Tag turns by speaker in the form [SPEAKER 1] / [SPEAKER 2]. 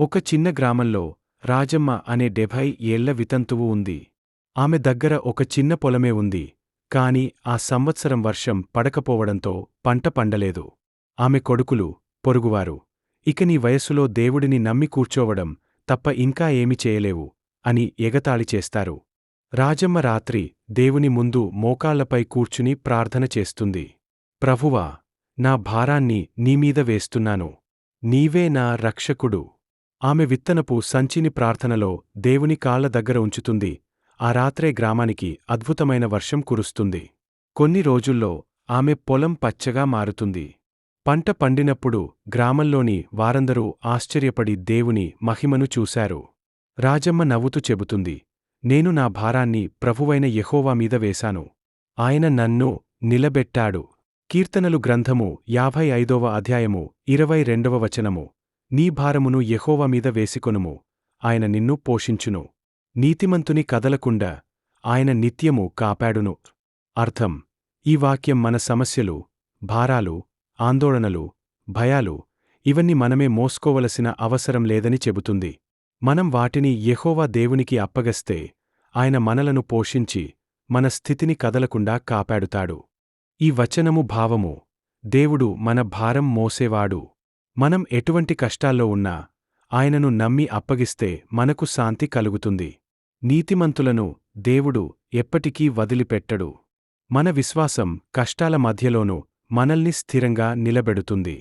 [SPEAKER 1] ఒక చిన్న గ్రామంలో రాజమ్మ అనే డెభై ఏళ్ళ వితంతువు ఉంది. ఆమె దగ్గర ఒక చిన్న పొలమే ఉంది కాని ఆ సంవత్సరం వర్షం పడకపోవడంతో పంట పండలేదు. ఆమె కొడుకులు పొరుగువారు ఇక నీ వయస్సులో దేవుడిని నమ్మి కూర్చోవడం తప్ప ఇంకా ఏమి చేయలేవు అని ఎగతాళి చేస్తారు. రాజమ్మ రాత్రి దేవుని ముందు మోకాళ్ళపై కూర్చుని ప్రార్థన చేస్తుంది. ప్రభువా నా భారాన్ని నీమీద వేస్తున్నాను. నీవే నా రక్షకుడు. ఆమె విత్తనపు సంచిని ప్రార్థనలో దేవుని కాళ్ళ దగ్గర ఉంచుతుంది. ఆ రాత్రే గ్రామానికి అద్భుతమైన వర్షం కురుస్తుంది. కొన్ని రోజుల్లో ఆమె పొలం పచ్చగా మారుతుంది. పంట పండినప్పుడు గ్రామంలోని వారందరూ ఆశ్చర్యపడి దేవుని మహిమను చూశారు. రాజమ్మ నవ్వుతూ చెబుతుంది నేను నా భారాన్ని ప్రభువైన యహోవా మీద వేశాను. ఆయన నన్ను నిలబెట్టాడు. కీర్తనలు గ్రంథము యాభై ఐదవ అధ్యాయము ఇరవై రెండవ వచనము. నీ భారమును యెహోవా మీద వేసికొనుము. ఆయన నిన్ను పోషించును. నీతిమంతుని కదలకుండా ఆయన నిత్యము కాపాడును. అర్థం. ఈ వాక్యం మన సమస్యలు భారాలు ఆందోళనలు భయాలు ఇవన్నీ మనమే మోసుకోవలసిన అవసరం లేదని చెబుతుంది. మనం వాటిని యహోవా దేవునికి అప్పగస్తే ఆయన మనలను పోషించి మన స్థితిని కదలకుండా కాపాడుతాడు. ఈ వచనము భావము. దేవుడు మన భారం మోసేవాడు. మనం ఎటువంటి కష్టాల్లో ఉన్నా ఆయనను నమ్మి అప్పగిస్తే మనకు శాంతి కలుగుతుంది. నీతిమంతులను దేవుడు ఎప్పటికీ వదిలిపెట్టడు. మన విశ్వాసం కష్టాల మధ్యలోనూ మనల్ని స్థిరంగా నిలబెడుతుంది.